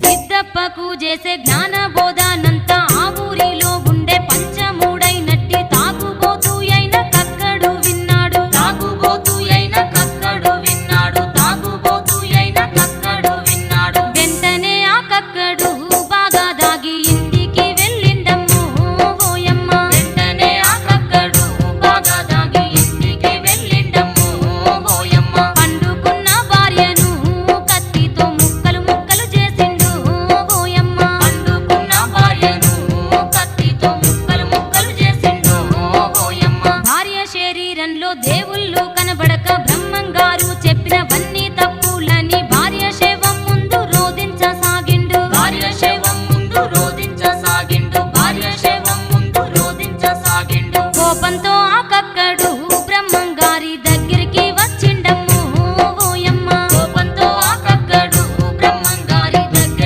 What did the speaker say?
సిద్ధప్పకు చేసే జ్ఞాన ముక్కలు భార్య శరీరంలో దేవుళ్ళు కనబడక